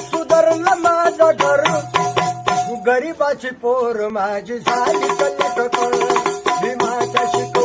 सुधारलं माझं घर. गरीबाची पोर माझी झाली कल्लक भीमाच्या शिक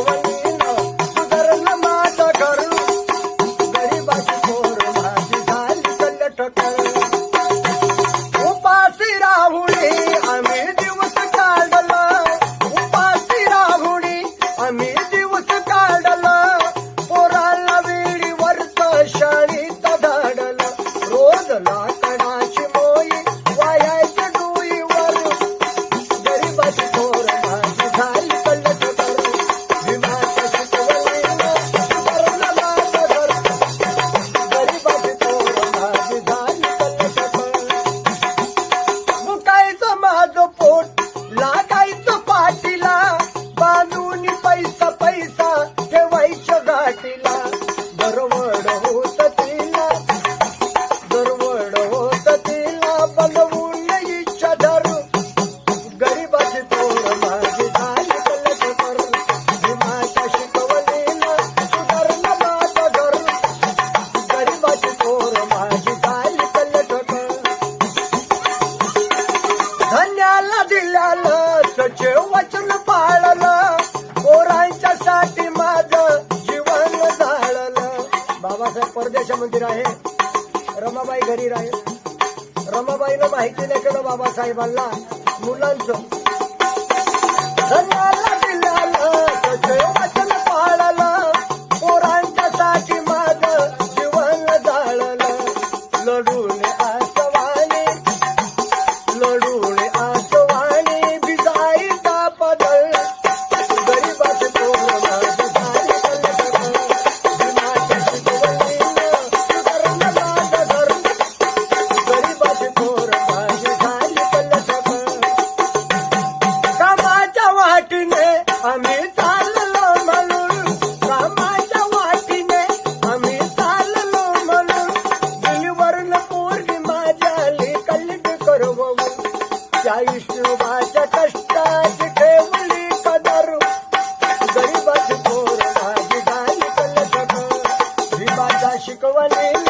व्यासाचे वचन पोरांच्या साठी माझं जीवन झाडलं बाबासाहेब परदेशामध्ये आहे. रमाबाई घरी राहे रमाबाईनं माहिती नाही केलं बाबासाहेबांना. मुलांचं. धन्याला दिल्याला पोरांच्या साठी माझं जीवन झाडलं लढून लढू विष्णुबाच्या कष्टाची ठेवली कदारू. गरीबाची पोर माझी गाई कलश. विमाचा शिकवली